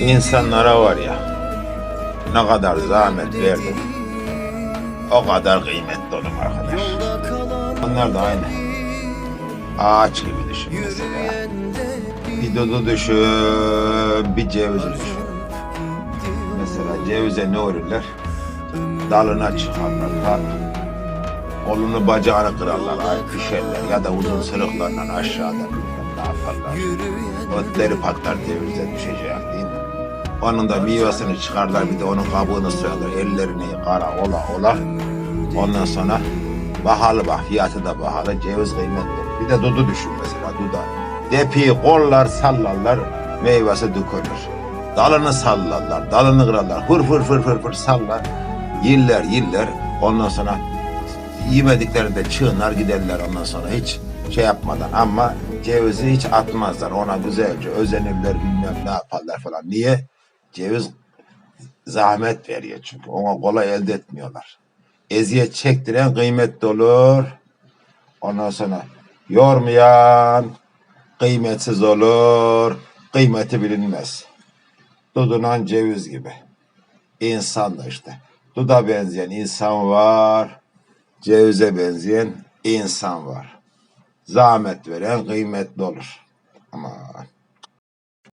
İnsanlara var ya ne kadar zahmet verdim o kadar kıymetli olur arkadaş. Onlar da aynı. Ağaç gibi düşün mesela. Bir dudu düşün, bir ceviz düşün. Mesela cevize ne olurlar? Dalına çıkarlar, ta kolunu bacağını kırarlar, düşerler ya da uzun sırıklarla aşağıda bilmem ne yaparlar. Otları patlar cevize düşecek değil mi? Onun da meyvesini çıkarlar bir de onun kabuğunu soyarlar. Ellerini kara ola ola. Ondan sonra pahalı bak fiyatı da pahalı. Ceviz kıymetli. Bir de dudu düşün mesela duda. Depiyi kollar sallarlar meyvesi dökülür. Dalını sallarlar, dalını kırarlar. Fır fır fır fır fır sallar. Yiller yiller. Ondan sonra yemediklerinde çığınar giderler ondan sonra hiç şey yapmadan ama cevizi hiç atmazlar ona güzelce özenirler bilmem ne yaparlar falan. Niye? Ceviz zahmet veriyor çünkü ona kolay elde etmiyorlar. Eziyet çektiren kıymetli olur. Ondan sonra yormayan kıymetsiz olur. Kıymeti bilinmez. Dudunan ceviz gibi. İnsan da işte. Duda benzeyen insan var. Cevize benzeyen insan var. Zahmet veren kıymetli olur. Aman.